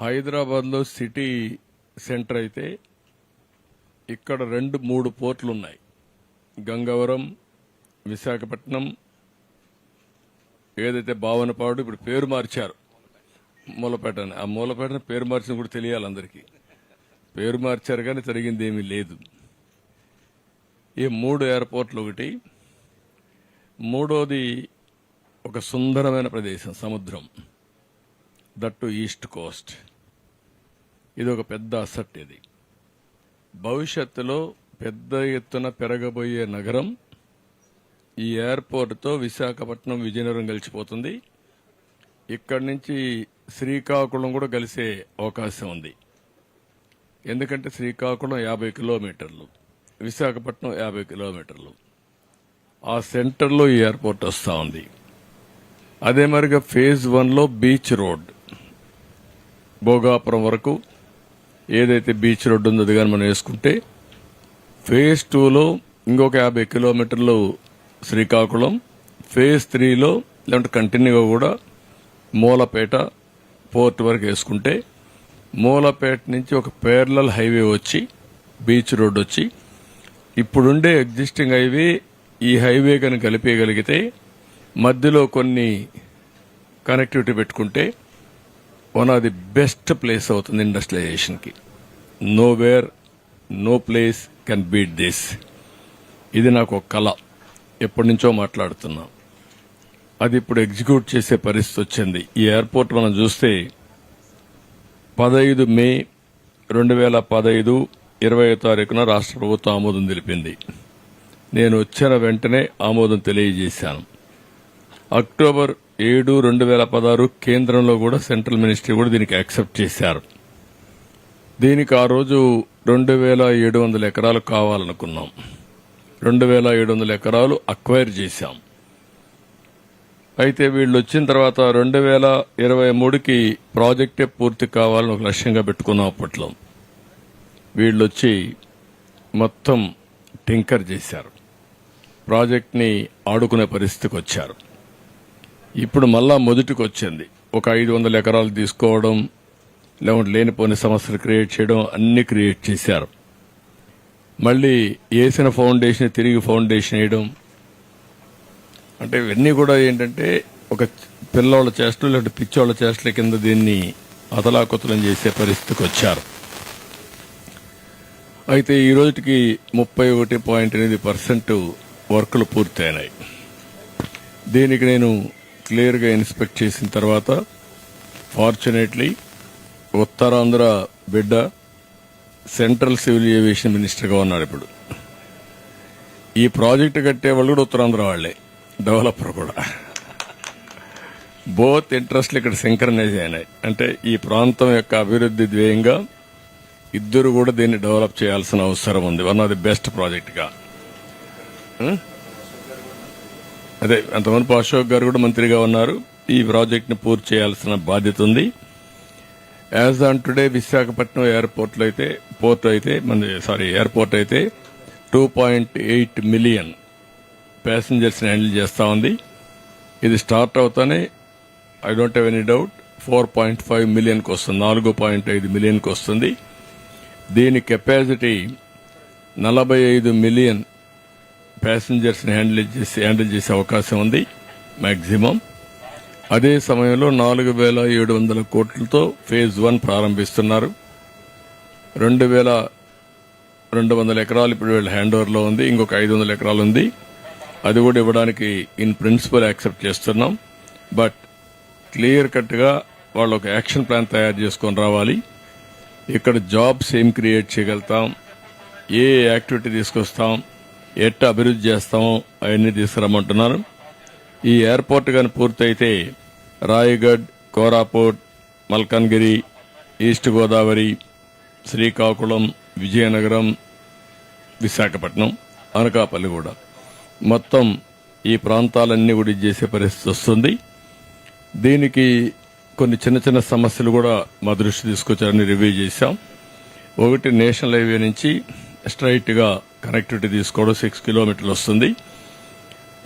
హైదరాబాద్లో city centre అయితే ఇక్కడ రెండు మూడు పోర్ట్లు ఉన్నాయి గంగవరం విశాఖపట్నం ఏదైతే భావనపాడు ఇప్పుడు పేరు మార్చారు. మూలపేట అని ఆ మూలపేటని పేరు మార్చిన కూడా తెలియాలి అందరికీ. పేరు మార్చారు కానీ జరిగింది ఏమీ లేదు. ఈ మూడు ఎయిర్పోర్ట్లు ఒకటి. మూడోది ఒక సుందరమైన ప్రదేశం సముద్రం. That east coast. ఇది ఒక పెద్ద అసట్ ఇది. భవిష్యత్తులో పెద్ద ఎత్తున పెరగబోయే నగరం ఈ ఎయిర్పోర్ట్తో విశాఖపట్నం విజయనగరం కలిసిపోతుంది. ఇక్కడి నుంచి శ్రీకాకుళం కూడా కలిసే అవకాశం ఉంది. ఎందుకంటే శ్రీకాకుళం యాభై కిలోమీటర్లు విశాఖపట్నం యాభై కిలోమీటర్లు. ఆ సెంటర్లో ఈ ఎయిర్పోర్ట్ వస్తూ ఉంది. అదే మరిగా ఫేజ్ వన్లో బీచ్ రోడ్. భోగాపురం వరకు ఏదైతే బీచ్ రోడ్డు ఉందో అది కానీ మనం వేసుకుంటే ఫేజ్ టూలో ఇంకొక యాభై కిలోమీటర్లు శ్రీకాకుళం ఫేజ్ త్రీలో లేదంటే కంటిన్యూగా కూడా మూలపేట పోర్ట్ వరకు వేసుకుంటే మూలపేట నుంచి ఒక పేర్లల్ హైవే వచ్చి బీచ్ రోడ్ వచ్చి ఇప్పుడుండే ఎగ్జిస్టింగ్ హైవే ఈ హైవే కనుక కలిపేయగలిగితే మధ్యలో కొన్ని కనెక్టివిటీ పెట్టుకుంటే one of the best place అవుతుంది ఇండస్ట్రియలైజేషన్కి nowhere no place can beat this ఇది నాకు ఒక కళ. ఎప్పటి నుంచో మాట్లాడుతున్నా. అది ఇప్పుడు ఎగ్జిక్యూట్ చేసే పరిస్థితి వచ్చింది. ఈ ఎయిర్పోర్ట్ మనం చూస్తే పదహైదు మే రెండు వేల పదహైదు ఇరవై తారీఖున రాష్ట్ర ప్రభుత్వం ఆమోదం తెలిపింది. నేను వచ్చిన వెంటనే ఆమోదం తెలియజేశాను. అక్టోబర్ ఏడు రెండు వేల పదహారు కేంద్రంలో కూడా సెంట్రల్ మినిస్ట్రీ కూడా దీనికి యాక్సెప్ట్ చేశారు. దీనికి ఆ రోజు రెండు వేల ఏడు వందల ఎకరాలు కావాలనుకున్నాం. రెండు వేల ఏడు వందల ఎకరాలు అక్వైర్ చేశాం. అయితే వీళ్ళు వచ్చిన తర్వాత రెండు వేల ఇరవై మూడుకి ప్రాజెక్టే పూర్తి కావాలని ఒక లక్ష్యంగా పెట్టుకున్నాం అప్పట్లో. వీళ్ళు వచ్చి మొత్తం టింకర్ చేశారు. ప్రాజెక్ట్ని ఆడుకునే పరిస్థితికి వచ్చారు. ఇప్పుడు మళ్ళా మొదటికి వచ్చింది ఒక ఐదు వందల ఎకరాలు తీసుకోవడం లేకుంటే లేనిపోని సమస్యలు క్రియేట్ చేయడం అన్ని క్రియేట్ చేశారు. మళ్ళీ వేసిన ఫౌండేషన్ తిరిగి ఫౌండేషన్ వేయడం. అంటే ఇవన్నీ కూడా ఏంటంటే ఒక పిల్లోళ్ళ చేష్టలు లేదంటే పిచ్చోళ్ళ చేష్టల కింద దీన్ని అతలాకుతలం చేసే పరిస్థితికి వచ్చారు. అయితే ఈ రోజుకి ముప్పై ఒకటి పాయింట్ ఎనిమిది పర్సెంట్ వర్కులు పూర్తయినాయి. దీనికి నేను క్లియర్గా ఇన్స్పెక్ట్ చేసిన తర్వాత ఫార్చునేట్లీ ఉత్తరాంధ్ర బిడ్డ సెంట్రల్ సివిల్ ఏవియేషన్ మినిస్టర్గా ఉన్నాడు ఇప్పుడు. ఈ ప్రాజెక్టు కట్టే వాళ్ళు కూడా ఉత్తరాంధ్ర వాళ్ళే డెవలపర్ కూడా. బోత్ ఇంట్రెస్ట్లు ఇక్కడ సింక్రనైజ్ అయినాయి. అంటే ఈ ప్రాంతం యొక్క అభివృద్ధి ధ్యేయంగా ఇద్దరు కూడా దీన్ని డెవలప్ చేయాల్సిన అవసరం ఉంది. వన్ ఆఫ్ ది బెస్ట్ ప్రాజెక్ట్గా అదే అంతవరకు అశోక్ గారు కూడా మంత్రిగా ఉన్నారు. ఈ ప్రాజెక్ట్ని పూర్తి చేయాల్సిన బాధ్యత ఉంది. యాజ్ ఆన్ టుడే విశాఖపట్నం ఎయిర్పోర్ట్లో అయితే పోర్ట్ అయితే మన సారీ ఎయిర్పోర్ట్ అయితే టూ పాయింట్ ఎయిట్ మిలియన్ ప్యాసింజర్స్ని హ్యాండిల్ చేస్తూ ఉంది. ఇది స్టార్ట్ అవుతానే I don't have any doubt four point five మిలియన్కి వస్తుంది. నాలుగు పాయింట్ ఐదు మిలియన్కి వస్తుంది. దీని కెపాసిటీ నలభై ఐదు మిలియన్ ప్యాసింజర్స్ హ్యాండిల్ చేసి హ్యాండిల్ చేసే అవకాశం ఉంది మ్యాక్సిమం అదే సమయంలో నాలుగు వేల ఏడు వందల కోట్లతో ఫేజ్ వన్ ప్రారంభిస్తున్నారు. రెండు వేల రెండు వందల ఎకరాలు ఇప్పుడు వీళ్ళ హ్యాండ్ ఓవర్లో ఉంది ఇంకొక ఐదు వందల ఎకరాలు ఉంది. అది కూడా ఇవ్వడానికి ఇన్ ప్రిన్సిపల్ యాక్సెప్ట్ చేస్తున్నాం. బట్ క్లియర్ కట్గా వాళ్ళు ఒక యాక్షన్ ప్లాన్ తయారు చేసుకొని రావాలి. ఇక్కడ జాబ్స్ ఏం క్రియేట్ చేయగలుగుతాం ఏ యాక్టివిటీ తీసుకొస్తాం ఎట్ట అభివృద్ధి చేస్తామో అవన్నీ తీసుకురమ్మంటున్నారు. ఈ ఎయిర్పోర్ట్ కానీ పూర్తయితే రాయగఢ్ కోరాపూట్ మల్కన్గిరి ఈస్ట్ గోదావరి శ్రీకాకుళం విజయనగరం విశాఖపట్నం అనకాపల్లి కూడా. మొత్తం ఈ ప్రాంతాలన్నీ కూడా చేసే పరిస్థితి వస్తుంది. దీనికి కొన్ని చిన్న చిన్న సమస్యలు కూడా మా దృష్టి తీసుకొచ్చారని రివ్యూ చేశాం. ఒకటి నేషనల్ హైవే నుంచి స్ట్రైట్గా కనెక్టివిటీ తీసుకోవడం సిక్స్ కిలోమీటర్లు వస్తుంది.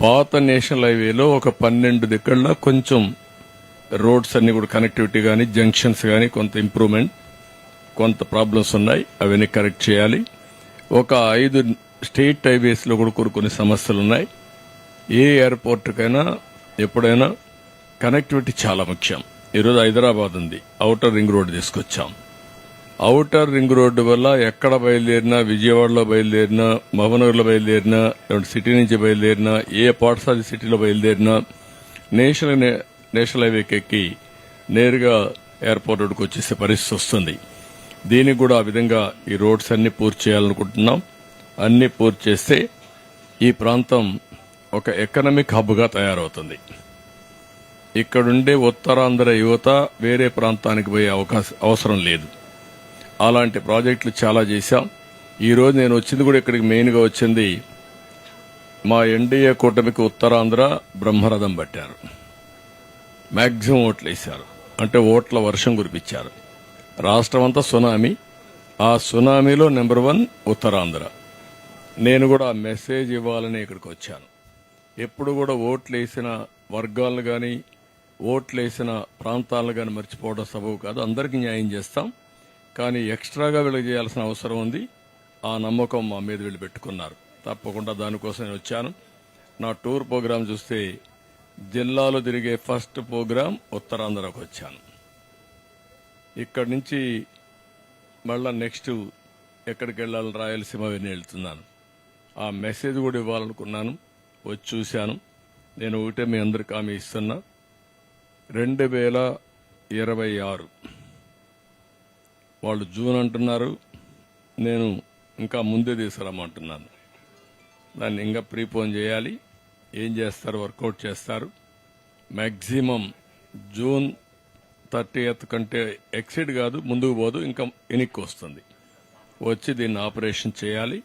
పాత నేషనల్ హైవేలో ఒక పన్నెండు దగ్గరలో కొంచెం రోడ్స్ అన్ని కూడా కనెక్టివిటీ కానీ జంక్షన్స్ కానీ కొంత ఇంప్రూవ్మెంట్ కొంత ప్రాబ్లమ్స్ ఉన్నాయి. అవన్నీ కరెక్ట్ చేయాలి. ఒక ఐదు స్టేట్ హైవేస్లో కూడా కొన్ని కొన్ని సమస్యలు ఉన్నాయి. ఏ ఎయిర్పోర్ట్కైనా ఎప్పుడైనా కనెక్టివిటీ చాలా ముఖ్యం. ఈరోజు హైదరాబాద్ ఉంది. అవుటర్ రింగ్ రోడ్ తీసుకొచ్చాం. అవుటర్ రింగ్ రోడ్డు వల్ల ఎక్కడ బయలుదేరినా విజయవాడలో బయలుదేరినా మహబూబ్నగర్లో బయలుదేరినా లేదంటే సిటీ నుంచి బయలుదేరినా ఏ పాఠశాల సిటీలో బయలుదేరినా నేషనల్ నేషనల్ హైవేకి ఎక్కి నేరుగా ఎయిర్పోర్ట్ రోడ్డుకు వచ్చేసే పరిస్థితి వస్తుంది. దీనికి కూడా ఆ విధంగా ఈ రోడ్స్ అన్ని పూర్తి చేయాలనుకుంటున్నాం. అన్ని పూర్తి చేస్తే ఈ ప్రాంతం ఒక ఎకనమిక్ హబ్గా తయారవుతుంది. ఇక్కడుండే ఉత్తరాంధ్ర యువత వేరే ప్రాంతానికి పోయే అవకాశం అవసరం లేదు. అలాంటి ప్రాజెక్టులు చాలా చేశాం. ఈరోజు నేను వచ్చింది కూడా ఇక్కడికి మెయిన్గా వచ్చింది మా ఎన్డీఏ కూటమికి ఉత్తరాంధ్ర బ్రహ్మరథం పట్టారు. మ్యాక్సిమం ఓట్లు వేశారు. అంటే ఓట్ల వర్షం కురిపించారు. రాష్ట్రం అంతా సునామీ. ఆ సునామీలో నెంబర్ వన్ ఉత్తరాంధ్ర. నేను కూడా ఆ మెసేజ్ ఇవ్వాలని ఇక్కడికి వచ్చాను. ఎప్పుడు కూడా ఓట్లు వేసిన వర్గాలను కానీ ఓట్లు వేసిన ప్రాంతాలను కానీ మర్చిపోవడం సబవు కాదు. అందరికీ న్యాయం చేస్తాం. కానీ ఎక్స్ట్రాగా వీళ్ళకి చేయాల్సిన అవసరం ఉంది. ఆ నమ్మకం మా మీద వీళ్ళు పెట్టుకున్నారు. తప్పకుండా దానికోసం నేను వచ్చాను. నా టూర్ ప్రోగ్రాం చూస్తే జిల్లాలో తిరిగే ఫస్ట్ ప్రోగ్రాం ఉత్తరాంధ్రకు వచ్చాను. ఇక్కడి నుంచి మళ్ళా నెక్స్ట్ ఎక్కడికి వెళ్ళాలని రాయలసీమ వెళ్ళి వెళ్తున్నాను. ఆ మెసేజ్ కూడా ఇవ్వాలనుకున్నాను. వచ్చి చూశాను. నేను ఒకటే మీ అందరికి హామీ ఇస్తున్నా. రెండు వేల ఇరవై ఆరు వాళ్ళు జూన్ అంటున్నారు. నేను ఇంకా ముందే తీసుకురమ్మంటున్నాను. దాన్ని ఇంకా ప్రీపోన్ చేయాలి. ఏం చేస్తారు? వర్కౌట్ చేస్తారు. మ్యాక్సిమం జూన్ థర్టీ కంటే ఎక్సిడ్ కాదు ముందుకు పోదు ఇంకా ఎనిక్కి వస్తుంది. వచ్చి దీన్ని ఆపరేషన్ చేయాలి.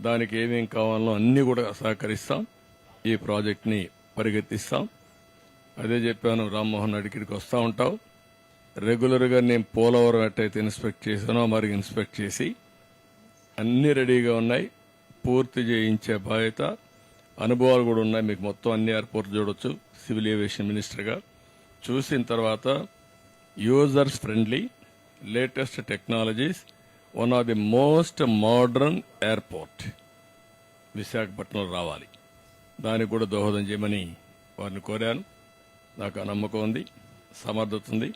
దానికి ఏమేం కావాలో అన్నీ కూడా సహకరిస్తాం. ఈ ప్రాజెక్ట్ని పరిగెత్తిస్తాం. అదే చెప్పాను రామ్మోహన్ అడిగిరికి వస్తూ ఉంటావు. రెగ్యులర్గా నేను పోలవరం ఎట్టయితే ఇన్స్పెక్ట్ చేశానో మరి ఇన్స్పెక్ట్ చేసి అన్ని రెడీగా ఉన్నాయి. పూర్తి చేయించే బాధ్యత అనుభవాలు కూడా ఉన్నాయి. మీకు మొత్తం అన్ని ఎయిర్పోర్ట్ చూడొచ్చు సివిల్ ఏవియేషన్ మినిస్టర్గా. చూసిన తర్వాత users friendly latest technologies one of the most modern airport విశాఖపట్నంలో రావాలి. దానికి కూడా దోహదం చేయమని వారిని కోరాను. నాకు ఆ నమ్మకం ఉంది సమర్థత ఉంది.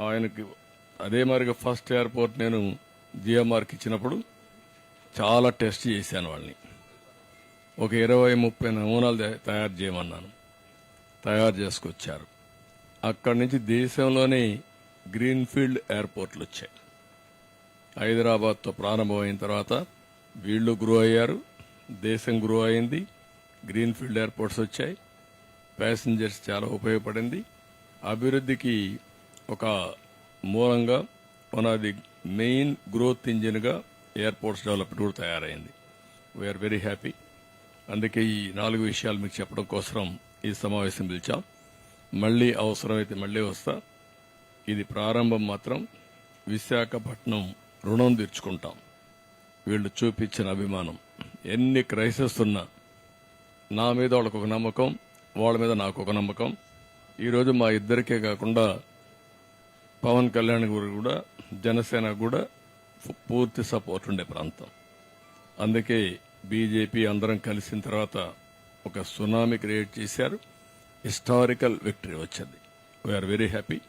ఆయనకి అదే మరిగా ఫస్ట్ ఎయిర్పోర్ట్ నేను జిఎంఆర్కి ఇచ్చినప్పుడు చాలా టెస్ట్ చేశాను వాళ్ళని. ఒక ఇరవై ముప్పై నమూనాలు తయారు చేయమన్నాను. తయారు చేసుకొచ్చారు. అక్కడి నుంచి దేశంలోనే గ్రీన్ఫీల్డ్ ఎయిర్పోర్ట్లు వచ్చాయి. హైదరాబాద్తో ప్రారంభమైన తర్వాత వీళ్ళు గ్రో అయ్యారు దేశం గ్రో అయింది గ్రీన్ఫీల్డ్ ఎయిర్పోర్ట్స్ వచ్చాయి ప్యాసింజర్స్ చాలా ఉపయోగపడింది అభివృద్ధికి ఒక మూలంగా one of the main growth ఇంజిన్గా airports development కూడా తయారైంది. వీఆర్ వెరీ హ్యాపీ అందుకే ఈ నాలుగు విషయాలు మీకు చెప్పడం కోసం ఈ సమావేశం పిలిచాం. మళ్ళీ అవసరమైతే మళ్ళీ వస్తా. ఇది ప్రారంభం మాత్రం విశాఖపట్నం రుణం తీర్చుకుంటాం. వీళ్ళు చూపించిన అభిమానం. ఎన్ని క్రైసిస్ ఉన్నా నా మీద వాళ్ళకు ఒక నమ్మకం వాళ్ళ మీద నాకు ఒక నమ్మకం. ఈరోజు మా ఇద్దరికే కాకుండా పవన్ కళ్యాణ్ గారు కూడా జనసేన కూడా పూర్తి సపోర్ట్ ఉండే ప్రాంతం. అందుకే బీజేపీ అందరం కలిసిన తర్వాత ఒక సునామీ క్రియేట్ చేశారు. హిస్టారికల్ విక్టరీ వచ్చింది. వీఆర్ వెరీ హ్యాపీ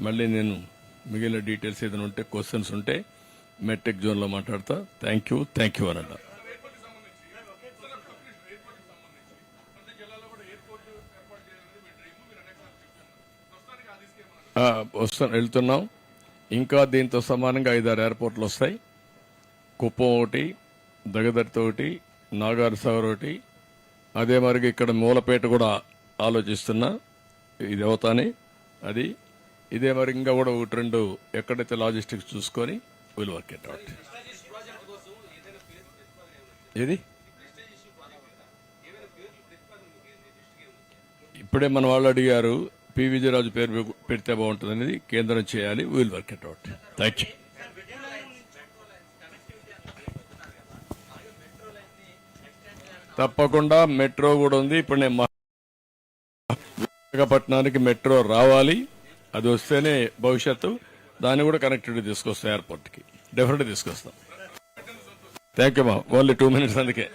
మళ్ళీ నేను మిగిలిన డీటెయిల్స్ ఏదైనా ఉంటే క్వశ్చన్స్ ఉంటే మెట్రిక్ జోన్లో మాట్లాడతా. థ్యాంక్ యూ థ్యాంక్ యూ అనంట వస్తాం వెళ్తున్నాం. ఇంకా దీంతో సమానంగా ఐదారు ఎయిర్పోర్ట్లు వస్తాయి. కుప్పం ఒకటి దగదర్తి ఒకటి నాగార్ ఒకటి. అదే మరి ఇక్కడ మూలపేట కూడా ఆలోచిస్తున్నా. ఇది అవుతానే అది. ఇదే మరి ఇంకా కూడా ఒకటి రెండు ఎక్కడైతే లాజిస్టిక్స్ చూసుకొని విల్ వర్క్ ఇట్ అవుట్ ఏది? ఇప్పుడే మన వాళ్ళు అడిగారు పి విజయరాజు పేరు పెడితే బాగుంటుంది అనేది కేంద్రం చేయాలి will work it out. Thank you తప్పకుండా మెట్రో కూడా ఉంది. ఇప్పుడు నేను విశాఖపట్నానికి మెట్రో రావాలి. అది వస్తేనే భవిష్యత్తు. దాన్ని కూడా కనెక్టివిటీ తీసుకొస్తాం ఎయిర్పోర్ట్కి. డెఫినెట్ తీసుకొస్తాం. థ్యాంక్ యూ మా ఓన్లీ టూ మినిట్స్ అందుకే.